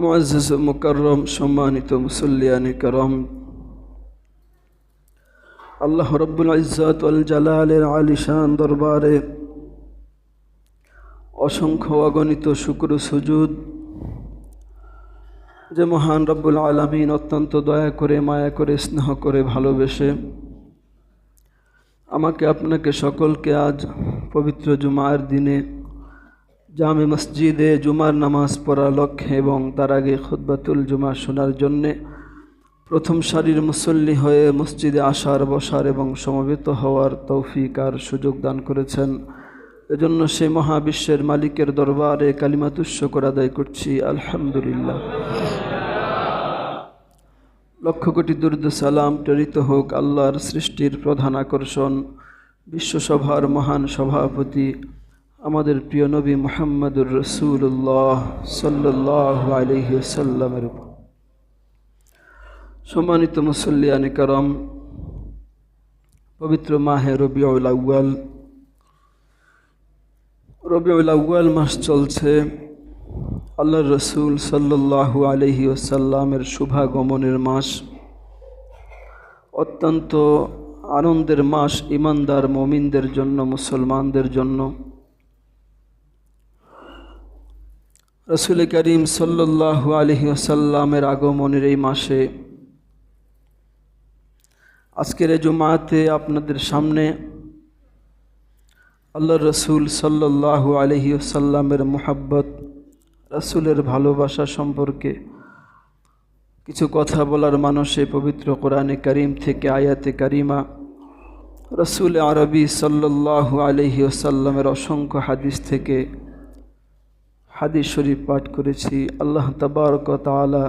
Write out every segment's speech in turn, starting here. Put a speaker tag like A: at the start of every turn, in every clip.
A: মুআজ্জাজ মুকাররম সম্মানিত মুসল্লিয়ানি করম। আল্লাহ রব্বুল ইজ্জত ওয়াল জালালের আলিশান দরবারে অসংখ্য অগণিত শুক্র সুজুদ যে মহান রব্বুল আলমিন অত্যন্ত দয়া করে, মায়া করে, স্নেহ করে ভালোবেসে আমাকে, আপনাকে সকলকে আজ পবিত্র জুমার দিনে জামে মসজিদে জুমার নামাজ পড়ার লক্ষ্যে এবং তার আগে খুদ্বাতুল জুমা শোনার জন্যে প্রথম সারির মুসল্লি হয়ে মসজিদে আসার, বসার এবং সমবেত হওয়ার তৌফিক আর সুযোগ দান করেছেন। এজন্য সে মহাবিশ্বের মালিকের দরবারে কালিমাতুস্য করে আদায় করছি। আলহামদুলিল্লাহ। লক্ষ কোটি দুর্দ সালাম প্রেরিত হোক আল্লাহর সৃষ্টির প্রধান আকর্ষণ, বিশ্বসভার মহান সভাপতি আমাদের প্রিয় নবী মোহাম্মদুর রসুল্লাহ সাল্লাহ আলহিসাল্লামের উপর। সম্মানিত মুসল্লিয়ানি করম, পবিত্র মাহে রবিউল আউ্য়াল। রবিউল আউ্য়াল মাস চলছে আল্লাহ রসুল সাল্লাহ আলহি ওসাল্লামের শুভাগমনের মাস। অত্যন্ত আনন্দের মাস, ইমানদার মমিনদের জন্য, মুসলমানদের জন্য। রসুল করিম সাল্লাহ আলহি আসাল্লামের আগমনের এই মাসে আজকের জুমাতে আপনাদের সামনে আল্লাহ রসুল সাল্লাহ আলহি আসাল্লামের মোহাব্বত, রসুলের ভালোবাসা সম্পর্কে কিছু কথা বলার মানুষে পবিত্র কোরআনে করিম থেকে আয়াতে করিমা, রসুল আরবি সাল্লাহ আলহি আসাল্লামের অসংখ্য হাদিস থেকে হাদিস শরীফ পাঠ করেছি। আল্লাহ তাবারক তালা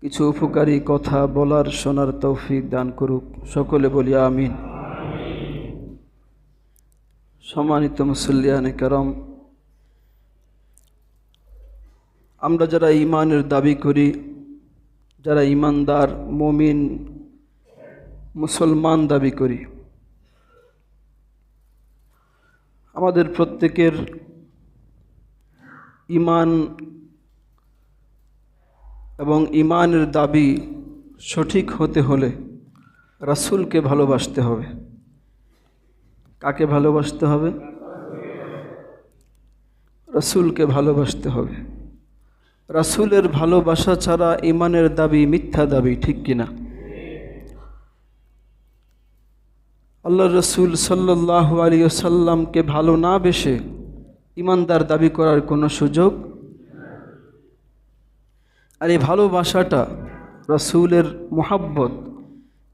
A: কিছু উপকারী কথা বলার শোনার তৌফিক দান করুক। সকলে বলি আমিন। সম্মানিত মুসল্লিয়ানে করম, আমরা যারা ইমানের দাবি করি, যারা ইমানদার মমিন, মুসলমান দাবি করি, আমাদের প্রত্যেকের ইমান এবং ইমানের দাবি সঠিক হতে হলে রাসুলকে ভালোবাসতে হবে। কাকে ভালোবাসতে হবে? রাসুলকে ভালোবাসতে হবে। রাসুলের ভালোবাসা ছাড়া ইমানের দাবি মিথ্যা দাবি, ঠিক কিনা? আল্লাহ রসুল সাল্লাহ আলী সাল্লামকে ভালো না বেসে ইমানদার দাবি করার কোনো সুযোগ? আর এই ভালোবাসাটা রসুলের মোহাব্বত,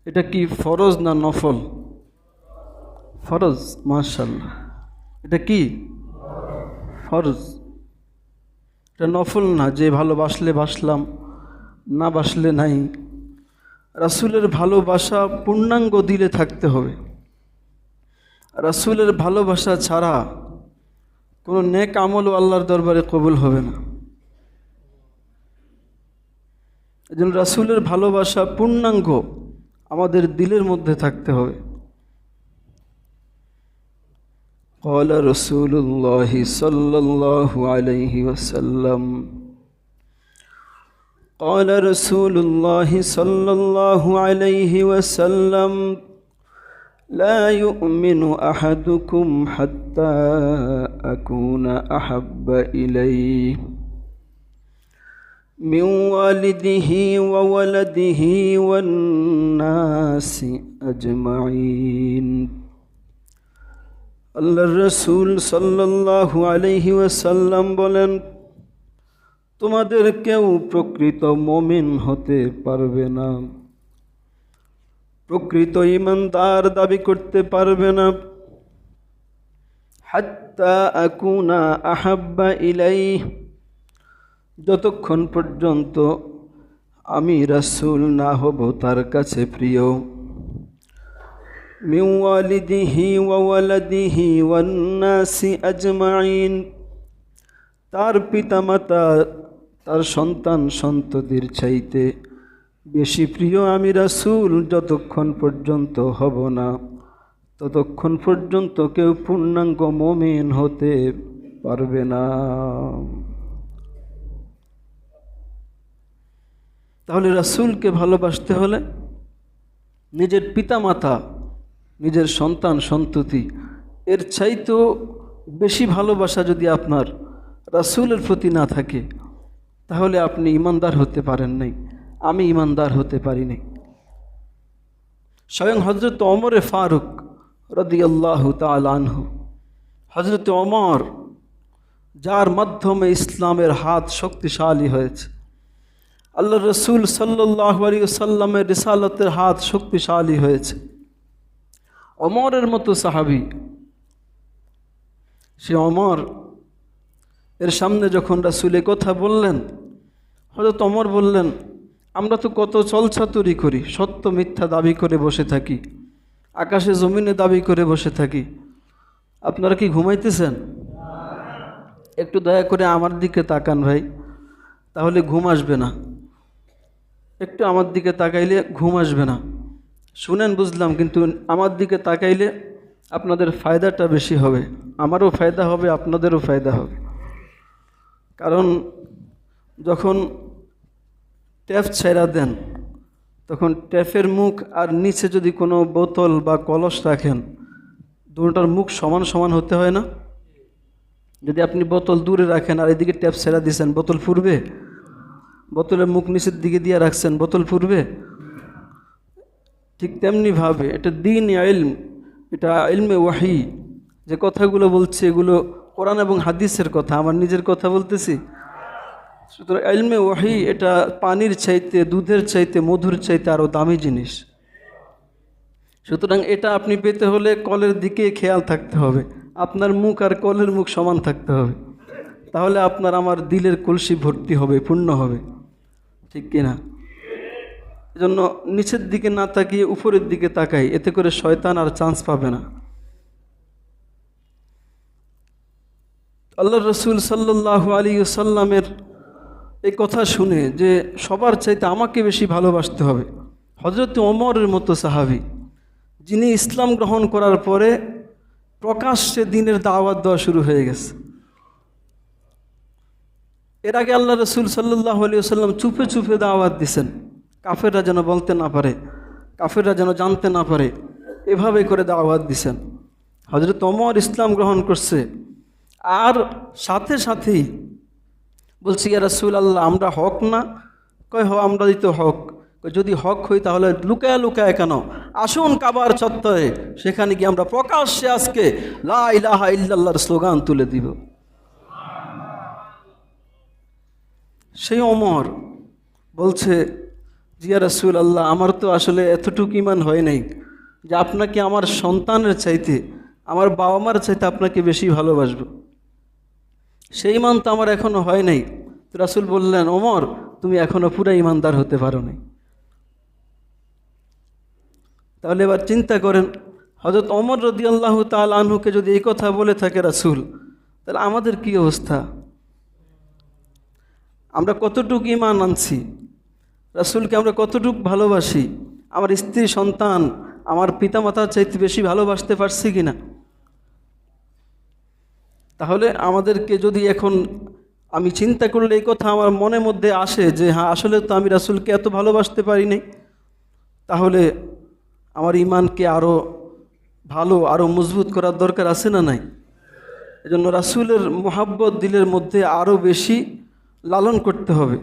A: এটা কি ফরজ না নফল? ফরজ মার্শাল্লাহ এটা কি? ফরজ। এটা নফল না যে ভালোবাসলে বাসলাম, না বাসলে নাই। রাসুলের ভালোবাসা পূর্ণাঙ্গ দিলে থাকতে হবে। রাসুলের ভালোবাসা ছাড়া কোনো নেক আমলও আল্লাহর দরবারে কবুল হবে না এজন্য রাসুলের ভালোবাসা পূর্ণাঙ্গ আমাদের দিলের মধ্যে থাকতে হবে قال رسول الله صلى الله عليه وسلم قال رسول الله صلى الله عليه وسلم لا يؤمن احدكم حتى اكون احب اليه من والده وولده والناس اجمعين আল্লাহ রসুল সাল্লাল্লাহু আলহি ওয়াসাল্লাম বলেন তোমাদের কেউ প্রকৃত মমিন হতে পারবে না প্রকৃত ইমানদার দাবি করতে পারবে না হাত্তা আকুনা আহাব্বা ইলাই যতক্ষণ পর্যন্ত আমি রাসুল না হব তার কাছে প্রিয় من والده وولده والناس أجمعين তার পিতামাতা তার সন্তান সন্ততির চাইতে বেশি প্রিয় আমি রাসুল যতক্ষণ পর্যন্ত হব না। ততক্ষণ পর্যন্ত কেউ পূর্ণাঙ্গ মমিন হতে পারবে না। তাহলে রাসূলকে ভালোবাসতে হলে নিজের পিতামাতা, নিজের সন্তান, সন্ততি, এর চাইতেও বেশি ভালোবাসা যদি আপনার রাসূলের প্রতি না থাকে, তাহলে আপনি ইমানদার হতে পারেন নাই। আমি ইমানদার হতে পারিনি। স্বয়ং হজরত অমরে ফারুক রদিয়াল্লাহু আনহু হজরত অমর যার মাধ্যমে ইসলামের হাত শক্তিশালী হয়েছে। আল্লাহ রসুল সাল্লাহ সাল্লামের রিসালতের হাত শক্তিশালী হয়েছে। অমরের মতো সাহাবি, সে অমর এর সামনে যখন রাসুল কথা বললেন হয়তো অমর বললেন আমরা তো কত চলছাতুরি করি, সত্য মিথ্যা দাবি করে বসে থাকি, আকাশে জমিনে দাবি করে বসে থাকি। আপনারা কি ঘুমাইতেছেন? একটু দয়া করে আমার দিকে তাকান ভাই, তাহলে ঘুম আসবে না। একটু আমার দিকে তাকাইলে ঘুম আসবে না। শুনেন, বুঝলাম, কিন্তু আমার দিকে তাকাইলে আপনাদের ফায়দাটা বেশি হবে। আমারও ফায়দা হবে, আপনাদেরও ফায়দা হবে। কারণ যখন ট্যাপ ছেড়া দেন। তখন ট্যাপের মুখ আর নিচে যদি কোনো বোতল বা কলস রাখেন দুটোটার মুখ সমান সমান হতে হয় না? যদি আপনি বোতল দূরে রাখেন আর এদিকে ট্যাপ ছেড়া দিয়েছেন, বোতল ফুরবে? বোতলের মুখ নিচের দিকে দিয়ে রাখছেন, বোতল ফুরবে? ঠিক তেমনিভাবে এটা দিন ইলম, এটা ইলমে ওয়াহি। যে কথাগুলো বলছে এগুলো কোরআন এবং হাদিসের কথা, আমার নিজের কথা বলতেছি। সুতরাং ইলমে ওয়াহি এটা পানির চাইতে, দুধের চাইতে, মধুর চাইতে আরও দামি জিনিস। সুতরাং এটা আপনি পেতে হলে কলের দিকে খেয়াল থাকতে হবে। আপনার মুখ আর কলের মুখ সমান থাকতে হবে। তাহলে আপনার আমার দিলের কলসি ভর্তি হবে, পূর্ণ হবে। ঠিক কিনা এজন্য নিচের দিকে না তাকিয়ে উপরের দিকে তাকাই, এতে করে শয়তান আর চান্স পাবে না। আল্লাহ রসুল সাল্লাহ আলী সাল্লামের এই কথা শুনে যে সবার চাইতে আমাকে বেশি ভালোবাসতে হবে। হজরত ওমরের মতো সাহাবি, যিনি ইসলাম গ্রহণ করার পরে প্রকাশ্যে দিনের দাওয়াত দেওয়া শুরু হয়ে গেছে। এর আগে আল্লাহ রসুল সাল্লাহ আলিয়াল্লাম চুপে চুপে দাওয়াত দিছেন। কাফেররা যেন বলতে না পারে, কাফেররা যেন জানতে না পারে, এভাবে করে দাওয়াত দিছেন। হজরত অমর ইসলাম গ্রহণ করছে, আর সাথে সাথেই বলছি, ইয়া রসুল আল্লাহ আমরা হক না? কয় হ আমরা দিতে হক। যদি হক হই তাহলে লুকায় লুকায় কেন? আসুন কাবার চত্বরে, সেখানে গিয়ে আমরা প্রকাশ্যে আজকে লা ইলাহা ইল্লাল্লাহর স্লোগান তুলে দিব। সেই অমর বলছে, জিয়া রসুল আল্লাহ আমার তো আসলে এতটুকু ইমান হয় নাই যে আপনাকে আমার সন্তানের চাইতে, আমার বাবা মার চাইতে আপনাকে বেশি ভালোবাসবো। সেই ইমান তো আমার এখনও হয় নাই। রাসুল বললেন, ওমর, তুমি এখনও পুরা ইমানদার হতে পারো নাই তাহলে এবার চিন্তা করেন হজরত অমর রদি আল্লাহ তাল আনহুকে যদি এই কথা বলে থাকে রাসুল, তাহলে আমাদের কি অবস্থা? আমরা কতটুকু ইমান আনছি? রাসুলকে আমরা কতটুকু ভালোবাসি? আমার স্ত্রী, সন্তান, আমার পিতামাতার চাইতে বেশি ভালোবাসতে পারছি কি না তাহলে আমাদেরকে যদি এখন আমি চিন্তা করলে এই কথা আমার মনের মধ্যে আসে যে হ্যাঁ আসলে তো আমি রাসুলকে এত ভালোবাসতে পারি নাই। তাহলে আমার ইমানকে আরও ভালো আরও মজবুত করার দরকার আছে না নাই? এজন্য রাসুলের মোহাব্বত দিলের মধ্যে আরও বেশি লালন করতে হবে।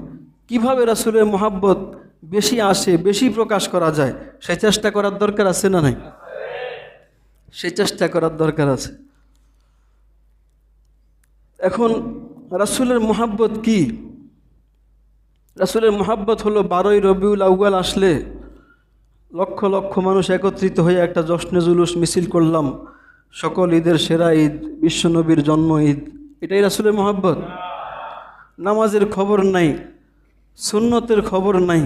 A: কীভাবে রাসুলের মোহাব্বত বেশি আসে, বেশি প্রকাশ করা যায় সেই চেষ্টা করার দরকার আছে না নাই? সেই চেষ্টা করার দরকার আছে। এখন রাসুলের মোহাব্বত কি? রাসুলের মোহাব্বত হলো বারোই রবিউল আউয়াল আসলে লক্ষ লক্ষ মানুষ একত্রিত হয়ে একটা জশ্নে জুলুস মিছিল করলাম। সকল ঈদের সেরা ঈদ বিশ্বনবীর জন্ম ঈদ। এটাই রাসুলের মোহাব্বত। নামাজের খবর নাই, সুন্নতের খবর নাই,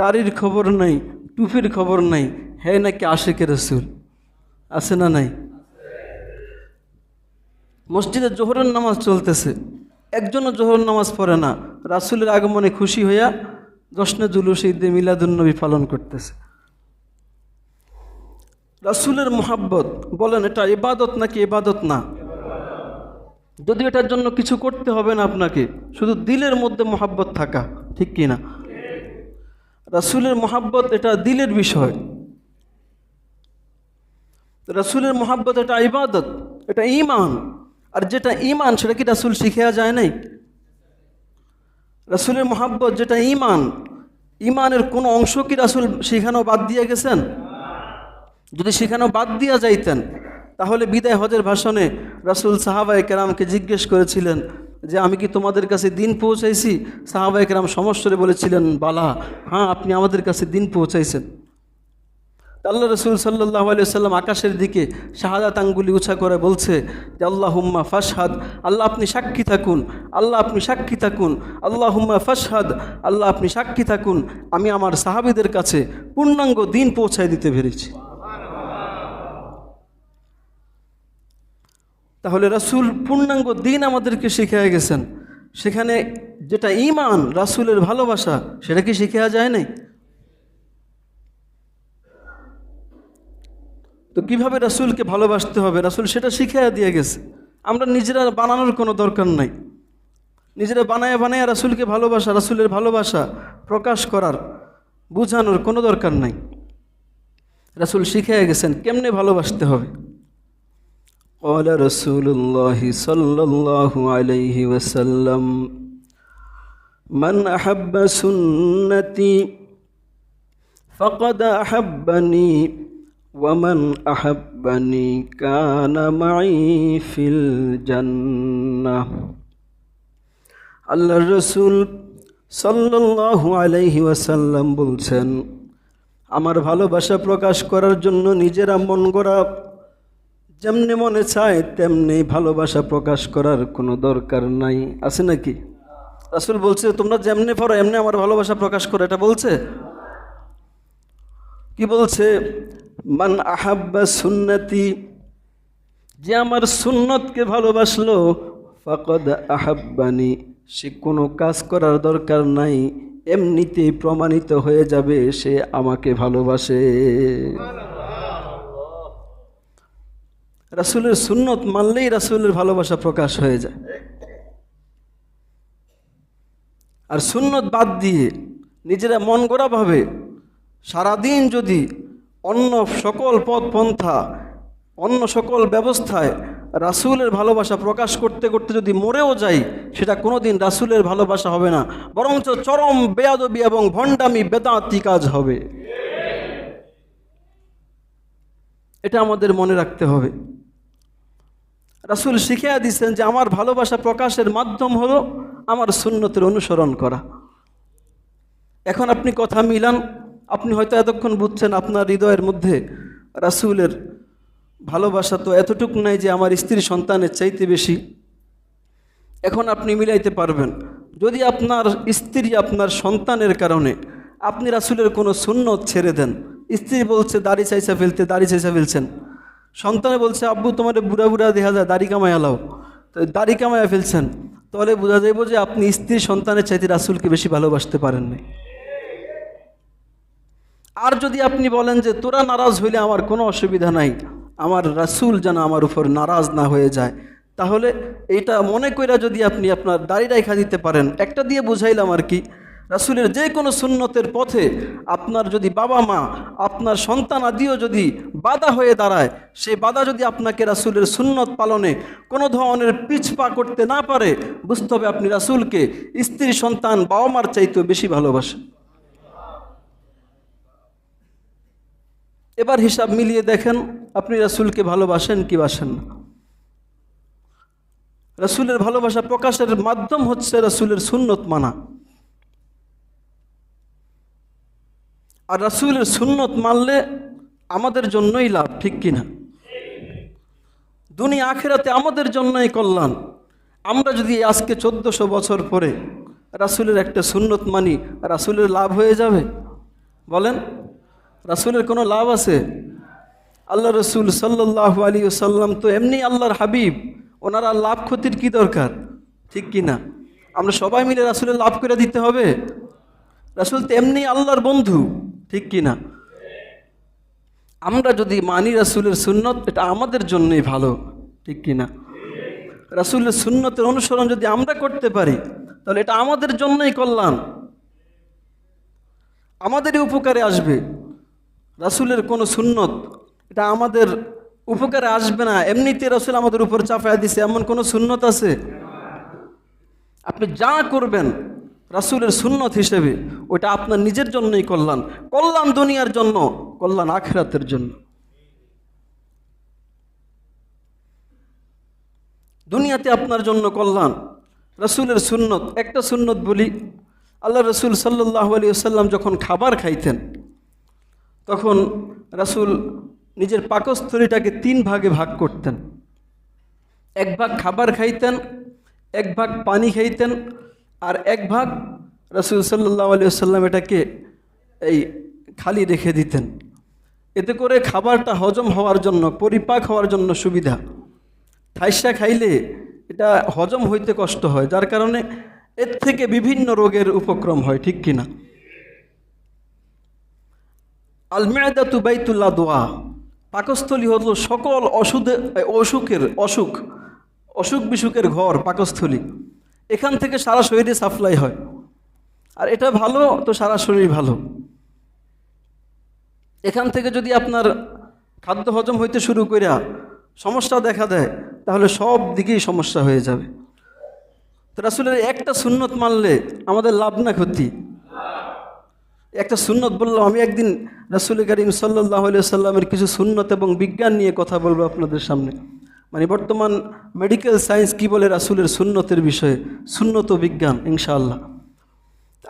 A: দাড়ির খবর নাই, টুপির খবর নাই। হ্যাঁ নাকি আশেকে রসুল, আছে না নাই? মসজিদে জোহরের নামাজ চলতেছে। একজনও জোহর নামাজ পড়ে না। রাসুলের আগমনে খুশি হইয়া জশ্নে জুলুস ঈদে মিলাদুন্নবী পালন করতেছে। রাসুলের মোহাব্বত, বলেন, এটা ইবাদত নাকি ইবাদত না? যদি এটার জন্য কিছু করতে হবে না আপনাকে, শুধু দিলের মধ্যে মোহাব্বত থাকা, ঠিক কি না রাসুলের মোহাব্বত এটা দিলের বিষয়। রাসুলের মোহাব্বত এটা ইবাদত, এটা ইমান আর যেটা ইমান সেটা কি রাসুল শিখেয়া যায় নাই? রাসুলের মোহাব্বত যেটা ইমান ইমানের কোনো অংশ কি রাসুল শিখানো বাদ দিয়ে গেছেন? যদি সেখানেও বাদ দিয়া যাইতেন, তাহলে বিদায় হজের ভাষণে রাসুল সাহাবাই কেরামকে জিজ্ঞেস করেছিলেন যে, আমি কি তোমাদের কাছে দিন পৌঁছাইছি? সাহাবাই কেরাম সমস্যরে বলেছিলেন, বালা হ্যাঁ আপনি আমাদের কাছে দিন পৌঁছাইছেন। আল্লাহ রসুল সাল্লাহ আলিয়াল্লাম আকাশের দিকে শাহাদাত আঙ্গুলি উঁচা করে বলছে, যে আল্লাহ হুম্মা ফাসহাদ আল্লাহ আপনি সাক্ষী থাকুন, আল্লাহ আপনি সাক্ষী থাকুন আল্লাহ হুম্মা ফাসহাদ আল্লাহ আপনি সাক্ষী থাকুন, আমি আমার সাহাবিদের কাছে পূর্ণাঙ্গ দিন পৌঁছায় দিতে পেরেছি। তাহলে রাসুল পূর্ণাঙ্গ দিন আমাদেরকে শিখিয়ে গেছেন। সেখানে যেটা ইমান রাসুলের ভালোবাসা, সেটা কি শিখিয়া যায় নাই? তো কিভাবে রাসুলকে ভালোবাসতে হবে রাসুল সেটা শিখিয়ে দিয়ে গেছে আমরা নিজেরা বানানোর কোনো দরকার নাই নিজেরা বানায় বানায় রাসুলকে ভালোবাসা রাসুলের ভালোবাসা প্রকাশ করার বোঝানোর কোনো দরকার নাই রাসুল শিখিয়ে গেছেন কেমনে ভালোবাসতে হবে قال رسول الله صلى الله عليه وسلم من أحب سنتي فقد أحبني ومن أحبني كان معي في الجنة আল্লাহর রসুল সাল্লাল্লাহু আলাইহি ওয়াসাল্লাম বলছেন আমার ভালোবাসা প্রকাশ করার জন্য নিজেরা মন গড়া যেমনি মনে চায় তেমনি ভালোবাসা প্রকাশ করার কোনো দরকার নাই আছে নাকি রাসুল বলছে তোমরা যেমনি পারো এমনি আমার ভালোবাসা প্রকাশ করো এটা বলছে কি বলছে মান আহাব্বা সুন্নতি, যে আমার সুন্নতকে ভালোবাসলো, ফাকদ আহাব্বানি, সে কোনো কাজ করার দরকার নাই, এমনিতেই প্রমাণিত হয়ে যাবে সে আমাকে ভালোবাসে। রাসুলের সুন্নত মানলেই রাসুলের ভালোবাসা প্রকাশ হয়ে যায়। আর সুন্নত বাদ দিয়ে নিজেরা মন গড়াভাবে সারাদিন যদি অন্য সকল পথ পন্থা অন্য সকল ব্যবস্থায় রাসুলের ভালোবাসা প্রকাশ করতে করতে যদি মরেও যাই, সেটা কোনোদিন রাসুলের ভালোবাসা হবে না। বরঞ্চ চরম বেয়াদবি এবং ভণ্ডামি, বেদাতি কাজ হবে। এটা আমাদের মনে রাখতে হবে। রাসুল শিখিয়া দিচ্ছেন যে আমার ভালোবাসা প্রকাশের মাধ্যম হলো আমার সুন্নতের অনুসরণ করা। এখন আপনি কথা মিলান আপনি হয়তো এতক্ষণ বুঝছেন আপনার হৃদয়ের মধ্যে রাসুলের ভালোবাসা তো এতটুকু নাই যে আমার স্ত্রী সন্তানের চাইতে বেশি। এখন আপনি মিলাইতে পারবেন। যদি আপনার স্ত্রী আপনার সন্তানের কারণে আপনি রাসুলের কোনো শূন্য ছেড়ে দেন, স্ত্রী বলছে, দাড়ি চাইছা ফেলতে, দাড়ি চাইছা ফেলছেন। সন্তানে বলছে, আব্বু, তোমার বুড়া বুড়া দেখা যায়, দাড়ি কামায় আলাও তো দাড়ি কামায়া ফেলছেন, তাহলে বোঝা যাইব যে আপনি স্ত্রী সন্তানের চাইতে রাসুলকে বেশি ভালোবাসতে পারেননি। আর যদি আপনি বলেন যে তোরা নারাজ হইলে আমার কোনো অসুবিধা নাই, আমার রাসুল যেন আমার উপর নারাজ না হয়ে যায়, তাহলে এইটা মনে কইরা যদি আপনি আপনার দাড়ি রেখা দিতে পারেন, একটা দিয়ে বুঝাইলাম আর কি, রাসুলের যে কোনো সুন্নতের পথে আপনার যদি বাবা মা, আপনার সন্তান আদিও যদি বাধা হয়ে দাঁড়ায়, সেই বাধা যদি আপনাকে রাসুলের সুন্নত পালনে কোনো ধরনের পিছপা করতে না পারে, বুঝতে হবে আপনি রাসুলকে স্ত্রী সন্তান বাবা মার চাইতেও বেশি ভালোবাসেন। এবার হিসাব মিলিয়ে দেখেন, আপনি রাসুলকে ভালোবাসেন কি বাসেন না? রাসুলের ভালোবাসা প্রকাশের মাধ্যম হচ্ছে রাসুলের সুন্নত মানা। আর রাসুলের সুন্নত মানলে আমাদের জন্যই লাভ, ঠিক কিনা? দুনিয়া আখেরাতে আমাদের জন্যই কল্যাণ। আমরা যদি আজকে চোদ্দশো বছর পরে রাসুলের একটা সুন্নত মানি, রাসুলের লাভ হয়ে যাবে? বলেন রাসুলের কোনো লাভ আছে? আল্লাহ রসুল সাল্লাহ আলী সাল্লাম তো এমনি আল্লাহর হাবিব, ওনারা লাভ ক্ষতির কি দরকার? ঠিক কি না? আমরা সবাই মিলে রাসুলের লাভ করে দিতে হবে। রাসুল তো এমনি আল্লাহর বন্ধু, ঠিক কি না? আমরা যদি মানি রাসুলের সুন্নত, এটা আমাদের জন্যই ভালো, ঠিক কি না? রাসুলের সুন্নতের অনুসরণ যদি আমরা করতে পারি, তাহলে এটা আমাদের জন্যই কল্যাণ। আমাদেরই উপকারে আসবে। রাসুলের কোনো সুন্নত, এটা আমাদের উপকারে আসবে না। এমনিতে রাসুল আমাদের উপর চাপায় দিছে, এমন কোনো সুন্নত আছে? আপনি যা করবেন রাসুলের সুন্নত হিসেবে, ওটা আপনার নিজের জন্যই কল্যাণ। কল্যাণ দুনিয়ার জন্য, কল্যাণ আখেরাতের জন্য। দুনিয়াতে আপনার জন্য কল্যাণ, রসুলের সুন্নত। একটা সুন্নত বলি, আল্লাহ রসুল সাল্লাহ আলী আসাল্লাম যখন খাবার খাইতেন তখন রাসুল নিজের পাকস্থলীটাকে তিন ভাগে ভাগ করতেন। এক ভাগ খাবার খাইতেন, এক ভাগ পানি খাইতেন আর এক ভাগ রসুল সাল্লাহ আলী আসাল্লাম এটাকে এই খালি রেখে দিতেন। এতে করে খাবারটা হজম হওয়ার জন্য, পরিপাক হওয়ার জন্য সুবিধা। ঠাইসা খাইলে এটা হজম হইতে কষ্ট হয়, যার কারণে এর থেকে বিভিন্ন রোগের উপক্রম হয়, ঠিক কিনা? আলমেদা তু বাইতুল্লাহ দোয়া। পাকস্থলী হলো সকল অসুধে অসুখের অসুখ অসুখ বিসুখের ঘর, পাকস্থলী। এখান থেকে সারা শরীরে সাপ্লাই হয়। আর এটা ভালো, তো সারা শরীর ভালো। এখান থেকে যদি আপনার খাদ্য হজম হইতে শুরু করিয়া সমস্যা দেখা দেয়, তাহলে সব দিকেই সমস্যা হয়ে যাবে। তো রাসুলের একটা সুন্নত মানলে আমাদের লাভ না ক্ষতি। একটা সুন্নত বললাম, আমি একদিন রাসুল করিম সাল্লাহ সাল্লামের কিছু সুন্নত এবং বিজ্ঞান নিয়ে কথা বলব আপনাদের সামনে। মানে বর্তমান মেডিকেল সায়েন্স কি বলে রাসুলের সুন্নতের বিষয়ে? সুন্নত বিজ্ঞান, ইনশাআল্লাহ।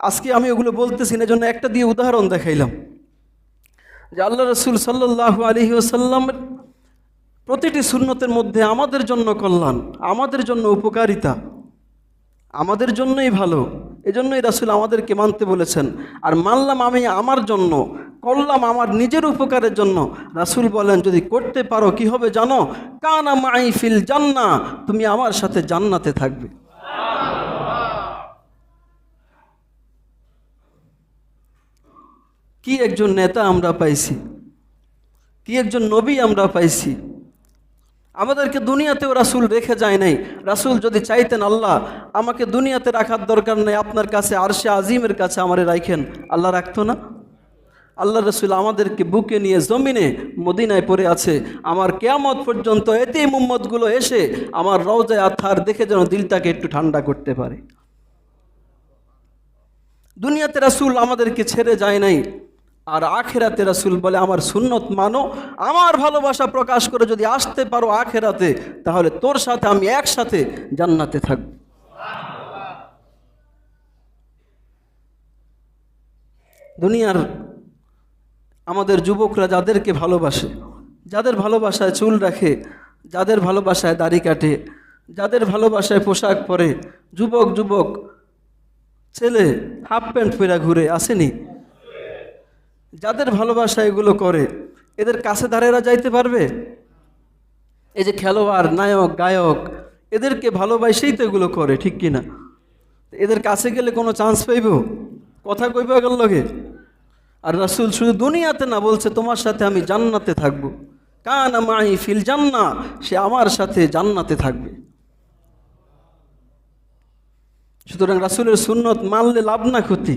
A: আজকে আমি ওগুলো বলতেছি না জন্য একটা দিয়ে উদাহরণ দেখাইলাম। যে আল্লাহ রসুল সাল্লাহ আলহি আসাল্লামের প্রতিটি সুন্নতের মধ্যে আমাদের জন্য কল্যাণ, আমাদের জন্য উপকারিতা আমাদের জন্যই ভালো, এজন্যই রাসুল আমাদেরকে মানতে বলেছেন। আর মানলাম আমি আমার জন্য, করলাম আমার নিজের উপকারের জন্য। রাসুল বলেন, যদি করতে পারো, কি হবে জানো? কানা মাই ফিল জান্না, তুমি আমার সাথে জান্নাতে থাকবে। কি একজন নেতা আমরা পাইছি, কি একজন নবী আমরা পাইছি আমাদেরকে দুনিয়াতেও রাসুল রেখে যায় নাই। রাসুল যদি চাইতেন, আল্লাহ, আমাকে দুনিয়াতে রাখার দরকার নেই, আপনার কাছে আরশে আজিমের কাছে আমারে রাখেন আল্লাহ রাখতো না। আল্লাহ রসুল আমাদেরকে বুকে নিয়ে জমিনে মদিনায় পড়ে আছে। আমার কেয়ামত পর্যন্ত এতেই মুম্মতগুলো এসে আমার রওজায় আথার দেখে যেন দিলটাকে একটু ঠান্ডা করতে পারে। দুনিয়াতে রাসুল আমাদেরকে ছেড়ে যায় নাই। আর আখেরাতে রাসুল বলে, আমার সুন্নত মানো, আমার ভালোবাসা প্রকাশ করে যদি আসতে পারো আখেরাতে, তাহলে তোর সাথে আমি একসাথে জান্নাতে থাকব। দুনিয়ার আমাদের যুবকরা যাদেরকে ভালোবাসে, যাদের ভালোবাসায় চুল রাখে, যাদের ভালোবাসায় দাড়ি কাটে, যাদের ভালোবাসায় পোশাক পরে যুবক যুবক, ছেলে, হাফ প্যান্ট পরে ঘুরে, আসেনি? যাদের ভালোবাসা এগুলো করে, এদের কাছে দাঁড়েরা যাইতে পারবে? এই যে খেলোয়াড়, নায়ক, গায়ক, এদেরকে ভালোবাসেই তো এগুলো করে, ঠিক কিনা এদের কাছে গেলে কোনো চান্স পাইব? কথা কইব গেল লগে? আর রাসুল শুধু দুনিয়াতে না বলছে, তোমার সাথে আমি জান্নাতে থাকব। কান মাই ফিল জান্না সে আমার সাথে জান্নাতে থাকবে। সুতরাং রাসুলের সুন্নত মানলে লাভ না ক্ষতি।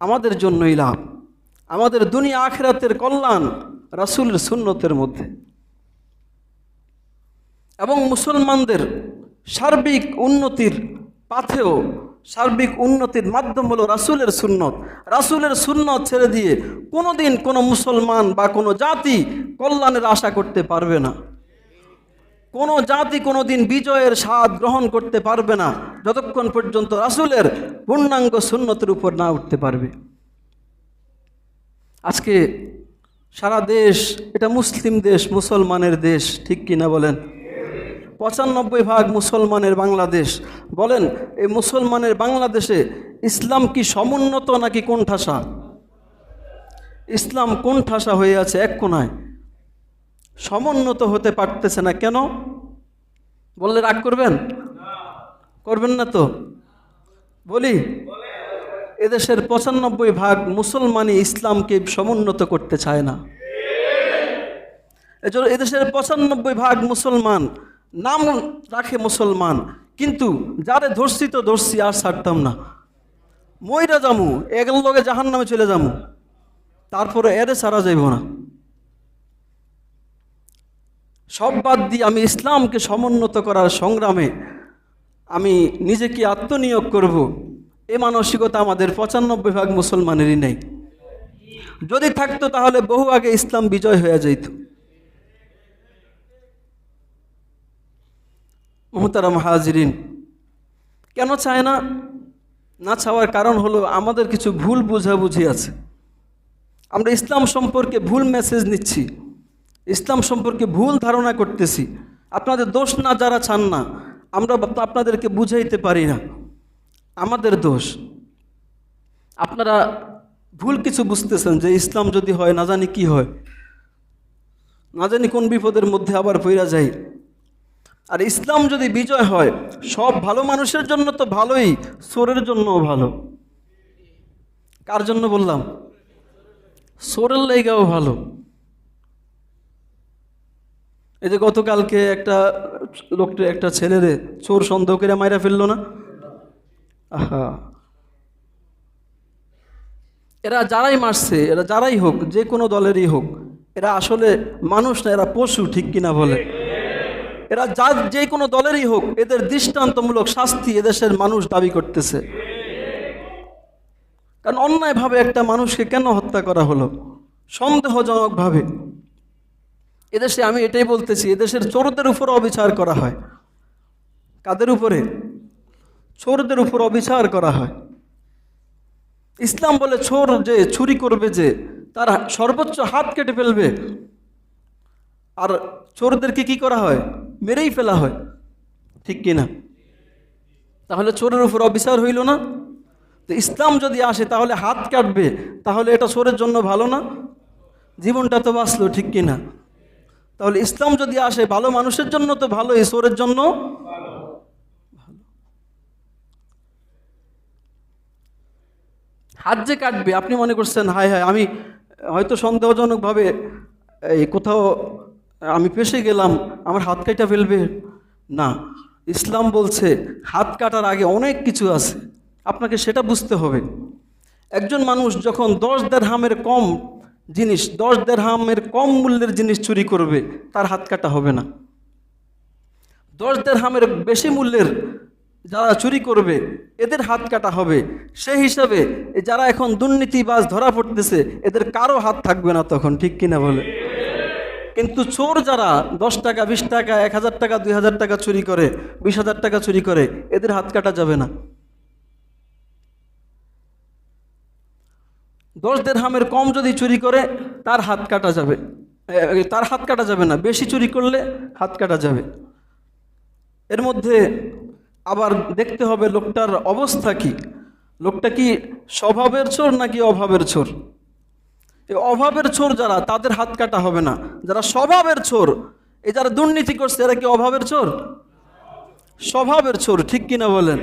A: আমাদের জন্যই লাভ। আমাদের দুনিয়া আখেরাতের কল্যাণ রাসুলের সুন্নতের মধ্যে। এবং মুসলমানদের সার্বিক উন্নতির পাথেও সার্বিক উন্নতির মাধ্যম হলো রাসুলের সুন্নত। রাসুলের সুন্নত ছেড়ে দিয়ে কোনো দিন কোনো মুসলমান বা কোনো জাতি কল্যাণের আশা করতে পারবে না। কোনো জাতি কোনো দিন বিজয়ের স্বাদ গ্রহণ করতে পারবে না। যতক্ষণ পর্যন্ত রাসুলের পূর্ণাঙ্গ সুন্নতের উপর না উঠতে পারবে। আজকে সারা দেশ, এটা মুসলিম দেশ, মুসলমানের দেশ, ঠিক কিনা বলেন? পঁচানব্বই ভাগ মুসলমানের বাংলাদেশ। বলেন, এই মুসলমানের বাংলাদেশে ইসলাম কি সমুন্নত নাকি কোন ঠাসা ইসলাম কোন ঠাসা হয়ে আছে এক কোনায় সমুন্নত হতে পারতেছে না, কেন? বললে রাগ করবেন? করবেন না তো? বলি, এদেশের পঁচানব্বই ভাগ মুসলমানই ইসলামকে সমুন্নত করতে চায় না। এজন্য এদেশের পঁচানব্বই ভাগ মুসলমান নাম রাখে মুসলমান, কিন্তু যারে ধরছি তো ধরছি, আর ছাড়তাম না। মইরা যামু এগুলো লগে জাহান নামে চলে যামু, তারপরে এরে সারা যাইব না। সব বাদ দিয়ে আমি ইসলামকে সমুন্নত করার সংগ্রামে আমি নিজেকে আত্মনিয়োগ করব। এ মানসিকতা আমাদের পঁচানব্বই ভাগ মুসলমানেরই নেই। যদি থাকতো তাহলে বহু আগে ইসলাম বিজয় হয়ে যেত মোহতারাম হাজরিন, কেন চায় না? না চাওয়ার কারণ হলো আমাদের কিছু ভুল বোঝাবুঝি আছে। আমরা ইসলাম সম্পর্কে ভুল মেসেজ নিচ্ছি। ইসলাম সম্পর্কে ভুল ধারণা করতেছি। আপনাদের দোষ না, যারা চান না, আমরা আপনাদেরকে বুঝাইতে পারি না। আমাদের দোষ। আপনারা ভুল কিছু বুঝতেছেন যে ইসলাম যদি হয়, না জানি কি হয়। না জানি কোন বিপদের মধ্যে আবার পইরা যাই। আর ইসলাম যদি বিজয় হয়, সব ভালো মানুষের জন্য তো ভালোই সোরের জন্যও ভালো। কার জন্য বললাম? সোরের লাইগাও ভালো। এই যে গতকালকে একটা লোকটা, একটা ছেলেরে চোর সন্দেহ করে মাইরা ফেলল না? আহা। এরা যারাই মারছে, এরা যারাই হোক, যে কোনো দলেরই হোক, এরা আসলে মানুষ না, এরা পশু, ঠিক কিনা বলে? এরা যা, যে কোনো দলেরই হোক, এদের দৃষ্টান্তমূলক শাস্তি এদেশের মানুষ দাবি করতেছে। কারণ অন্যায়ভাবে একটা মানুষকে কেন হত্যা করা হলো? সন্দেহজনকভাবে। এদেশে আমি এটাই বলতেছি, এদেশের চোরদের উপর অবিচার করা হয়। কাদের উপরে? চোরদের উপর অবিচার করা হয়। ইসলাম বলে চোর যে চুরি করবে যে, তার সর্বোচ্চ হাত কেটে ফেলবে। আর চোরদেরকে কি করা হয়? মেরেই ফেলা হয়। ঠিক কি না? তাহলে চোরের উপর অবিচার হইল না? তো ইসলাম যদি আসে, তাহলে হাত কাটবে। তাহলে এটা চোরের জন্য ভালো না? জীবনটা তো বাঁচলো, ঠিক কি না? তাহলে ইসলাম যদি আসে, ভালো মানুষের জন্য তো ভালো, ঈশ্বরের জন্য হাত যে কাটবে, আপনি মনে করছেন, হায় হায়, আমি হয়তো সন্দেহজনকভাবে, এই কোথাও আমি পেশে গেলাম, আমার হাত কাটা ফেলবে। না, ইসলাম বলছে, হাত কাটার আগে অনেক কিছু আছে। আপনাকে সেটা বুঝতে হবে। একজন মানুষ যখন দশ দেড়হামের কম জিনিস, দশ দেড়হামের কম মূল্যের জিনিস চুরি করবে, তার হাত কাটা হবে না। দশ দেড়হামের বেশি মূল্যের যারা চুরি করবে, এদের হাত কাটা হবে। সেই হিসাবে যারা এখন দুর্নীতিবাজ ধরা পড়তেছে, এদের কারও হাত থাকবে না তখন, ঠিক কিনা বলে? কিন্তু চোর যারা দশ টাকা, বিশ টাকা, এক হাজার টাকা, দুই হাজার টাকা চুরি করে, বিশ হাজার টাকা চুরি করে, এদের হাত কাটা যাবে না। দশ দেড়হামের কম যদি চুরি করে, তার হাত কাটা যাবে। তার হাত কাটা যাবে না। বেশি চুরি করলে হাত কাটা যাবে। এর মধ্যে আবার দেখতে হবে লোকটার অবস্থা কি। লোকটা কি স্বভাবের চোর নাকি অভাবের চোর? এই অভাবের চোর যারা, তাদের হাত কাটা হবে না। যারা স্বভাবের চোর, এই যারা দুর্নীতি করছে, এরা কি অভাবের চোর? স্বভাবের চোর, ঠিক কিনা বলেন?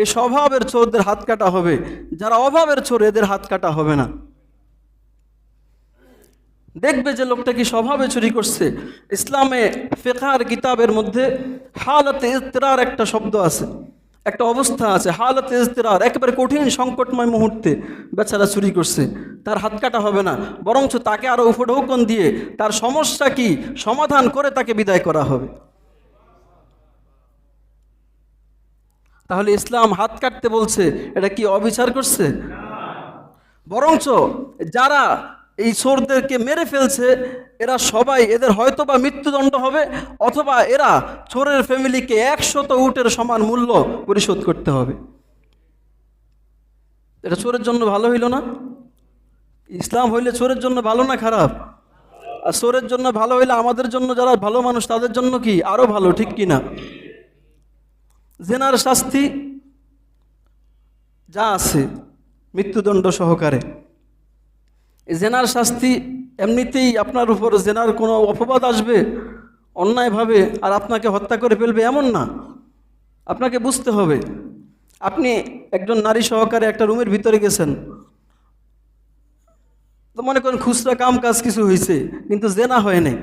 A: এই স্বভাবের চোরদের হাত কাটা হবে। যারা অভাবের চোর, এদের হাত কাটা হবে না। দেখবে যে লোকটা কি স্বভাবে চুরি করছে। ইসলামে ফেকার কিতাবের মধ্যে হালতে ইজতেরার একটা শব্দ আছে, একটা অবস্থা আছে। হালতে ইজতেরার, একেবারে কঠিন সংকটময় মুহূর্তে বেচারা চুরি করছে। তার হাত কাটা হবে না, বরঞ্চ তাকে আরও উপঢৌকন দিয়ে তার সমস্যা কি? সমাধান করে তাকে বিদায় করা হবে। তাহলে ইসলাম হাত কাটতে বলছে, এটা কি অবিচার করছে? বরঞ্চ যারা এই চোরদেরকে মেরে ফেলছে, এরা সবাই এদের হয়তো বা মৃত্যুদণ্ড হবে, অথবা এরা চোরের ফ্যামিলিকে একশত উটের সমান মূল্য পরিশোধ করতে হবে। এটা চোরের জন্য ভালো হইল না? ইসলাম হইলে চোরের জন্য ভালো না খারাপ? আর চোরের জন্য ভালো হইলে আমাদের জন্য যারা ভালো মানুষ, তাদের জন্য কি আরও ভালো, ঠিক কি না জেনার শাস্তি যা আছে, মৃত্যুদণ্ড সহকারে। জেনার শাস্তি এমনিতেই আপনার উপর জেনার কোনো অপবাদ আসবে, অন্যায়ভাবে, আর আপনাকে হত্যা করে ফেলবে এমন না। আপনাকে বুঝতে হবে, আপনি একজন নারী সহকারে একটা রুমের ভিতরে গেছেন। তো মনে করেন খুচরা কাম কাজ কিছু হয়েছে কিন্তু জেনা হয় নাই।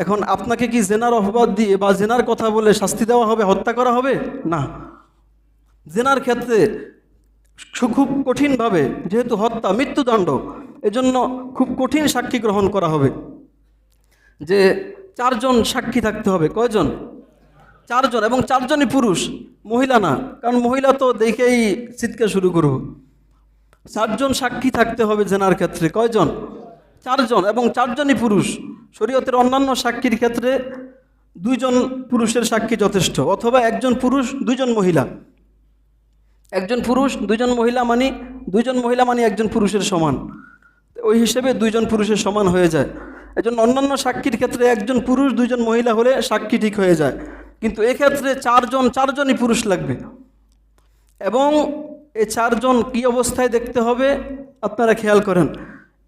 A: এখন আপনাকে কি জেনার অপবাদ দিয়ে বা জেনার কথা বলে শাস্তি দেওয়া হবে, হত্যা করা হবে? না। জেনার ক্ষেত্রে
B: খুব কঠিনভাবে, যেহেতু হত্যা, মৃত্যুদণ্ড, এজন্য খুব কঠিন সাক্ষী গ্রহণ করা হবে। যে চারজন সাক্ষী থাকতে হবে। কয়জন? চারজন এবং চারজনই পুরুষ, মহিলা না। কারণ মহিলা তো দেখেই চিৎকার শুরু করব। চারজন সাক্ষী থাকতে হবে জেনার ক্ষেত্রে। কয়জন? চারজন এবং চারজনই পুরুষ। শরীয়তের অন্যান্য সাক্ষীর ক্ষেত্রে দুইজন পুরুষের সাক্ষী যথেষ্ট, অথবা একজন পুরুষ, দুইজন মহিলা। একজন পুরুষ, দুইজন মহিলা মানে দুইজন মহিলা মানে একজন পুরুষের সমান। ওই হিসেবে দুইজন পুরুষের সমান হয়ে যায়। এজন্য অন্যান্য সাক্ষীর ক্ষেত্রে একজন পুরুষ, দুইজন মহিলা হলে সাক্ষী ঠিক হয়ে যায়। কিন্তু এক্ষেত্রে চারজন, চারজনই পুরুষ লাগবে। এবং এই চারজন কী অবস্থায় দেখতে হবে আপনারা খেয়াল করেন।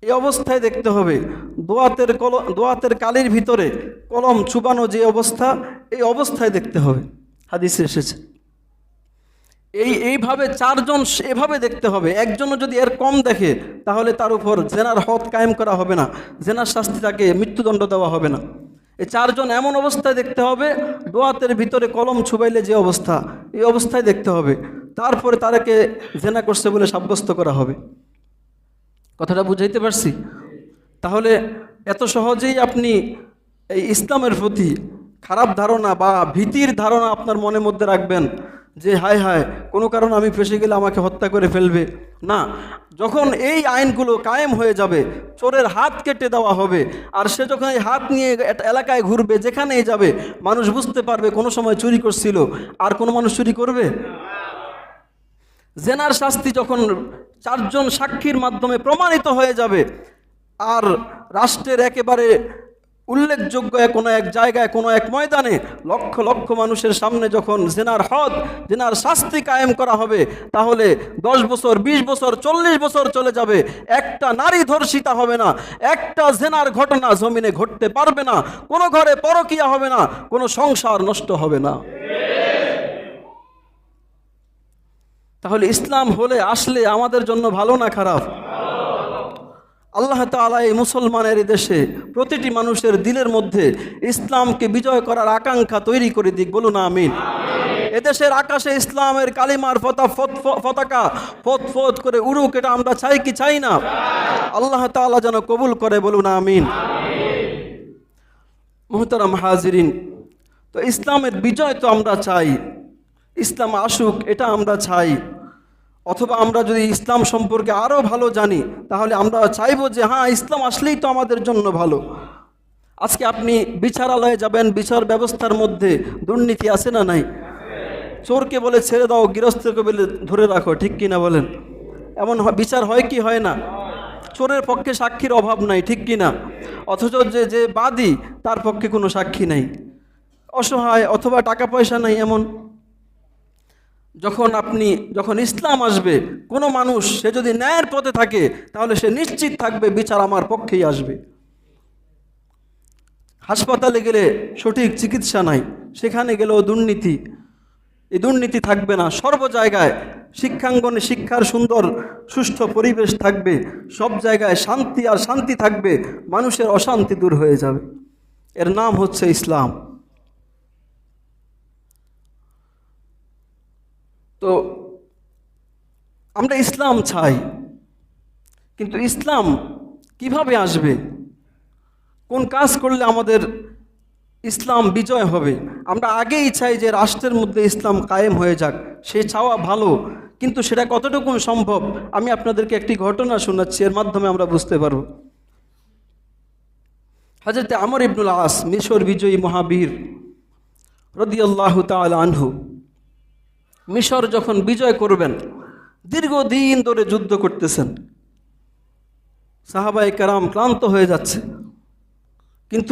B: এই অবস্থায় দেখতে হবে। দোয়াতের কল, দোয়াতের কালির ভিতরে কলম চুবানো যে অবস্থা, এই অবস্থায় দেখতে হবে। হাদিসে এসেছে। এই, এইভাবে চারজন এভাবে দেখতে হবে। একজনও যদি এর কম দেখে, তাহলে তার উপর জেনার হদ কায়েম করা হবে না। জেনার শাস্তি তাকে মৃত্যুদণ্ড দেওয়া হবে না। এই চারজন এমন অবস্থায় দেখতে হবে, দোয়াতের ভিতরে কলম ছুবাইলে যে অবস্থা, এই অবস্থায় দেখতে হবে। তারপরে তারাকে জেনা করছে বলে সাব্যস্ত করা হবে। কথাটা বুঝাইতে পারছি? তাহলে এত সহজেই আপনি এই ইসলামের প্রতি খারাপ ধারণা বা ভীতির ধারণা আপনার মনের মধ্যে রাখবেন যে, হায় হায়, কোনো কারণে আমি ফেসে গেলে আমাকে হত্যা করে ফেলবে? না, যখন এই আইনগুলো কায়েম হয়ে যাবে, চোরের হাত কেটে দেওয়া হবে, আর সে যখন এই হাত নিয়ে এলাকায় ঘুরবে, যেখানেই যাবে, মানুষ বুঝতে পারবে কোনো সময় চুরি করছিল। আর কোনো মানুষ চুরি করবে? জেনার শাস্তি যখন চারজন সাক্ষীর মাধ্যমে প্রমাণিত হয়ে যাবে, আর রাষ্ট্রের একেবারে উল্লেখযোগ্য কোনো এক জায়গায়, কোনো এক ময়দানে লক্ষ লক্ষ মানুষের সামনে যখন জেনার হদ, জেনার শাস্তি কায়েম করা হবে, তাহলে দশ বছর ২০ বছর, চল্লিশ বছর চলে যাবে। একটা নারী ধর্ষিতা হবে না, একটা জেনার ঘটনা জমিনে ঘটতে পারবে না, কোনো ঘরে পরকিয়া হবে না, কোনো সংসার নষ্ট হবে না। তাহলে ইসলাম হলে আসলে আমাদের জন্য ভালো না খারাপ? আল্লাহ তাআলা এই মুসলমানের দেশে প্রতিটি মানুষের দিলের মধ্যে ইসলামকে বিজয় করার আকাঙ্ক্ষা তৈরি করে দিক। বলুন আমিন। এদেশের আকাশে ইসলামের কালিমার ফতা ফত ফ- পতাকা ফত ফত করে উড়ুক, এটা আমরা চাই কি চাই না? আল্লাহ তাআলা যেন কবুল করে, বলুন আমিন। মোহতারাম হাজিরিন, তো ইসলামের বিজয় তো আমরা চাই। ইসলাম আসুক, এটা আমরা চাই। অথবা আমরা যদি ইসলাম সম্পর্কে আরও ভালো জানি, তাহলে আমরা চাইব যে হ্যাঁ ইসলাম আসলেই তো আমাদের জন্য ভালো। আজকে আপনি বিচারালয়ে যাবেন, বিচার ব্যবস্থার মধ্যে দুর্নীতি আছে না নাই? চোরকে বলে ছেড়ে দাও, গৃহস্থকে বলে ধরে রাখো, ঠিক কি না বলেন? এমন বিচার হয় কি হয় না? চোরের পক্ষে সাক্ষীর অভাব নাই, ঠিক কি না অথচ যে যে বাদী, তার পক্ষে কোনো সাক্ষী নাই। অসহায় অথবা টাকা পয়সা নাই এমন। যখন আপনি, যখন ইসলাম আসবে, কোনো মানুষ, সে যদি ন্যায়ের পথে থাকে, তাহলে সে নিশ্চিত থাকবে, বিচার আমার পক্ষেই আসবে। হাসপাতালে গেলে সঠিক চিকিৎসা নাই, সেখানে গেলেও দুর্নীতি, এই দুর্নীতি থাকবে না। সর্ব জায়গায় শিক্ষাঙ্গনে শিক্ষার সুন্দর, সুষ্ঠু পরিবেশ থাকবে, সব জায়গায় শান্তি আর শান্তি থাকবে, মানুষের অশান্তি দূর হয়ে যাবে। এর নাম হচ্ছে ইসলাম। তো আমরা ইসলাম চাই, কিন্তু ইসলাম কীভাবে আসবে? কোন কাজ করলে আমাদের ইসলাম বিজয় হবে? আমরা আগেই চাই যে রাষ্ট্রের মধ্যে ইসলাম কায়েম হয়ে যাক, সে চাওয়া ভালো, কিন্তু সেটা কতটুকু সম্ভব? আমি আপনাদেরকে একটি ঘটনা শোনাচ্ছি, এর মাধ্যমে আমরা বুঝতে পারব। হজরতে আমর ইবনুল আস, মিশর বিজয়ী মহাবীর, রদিয়াল্লাহ তাল আনহু মিশর যখন বিজয় করবেন দীর্ঘদিন ধরে যুদ্ধ করতেছেন। সাহাবাই কারাম ক্লান্ত হয়ে যাচ্ছে। কিন্তু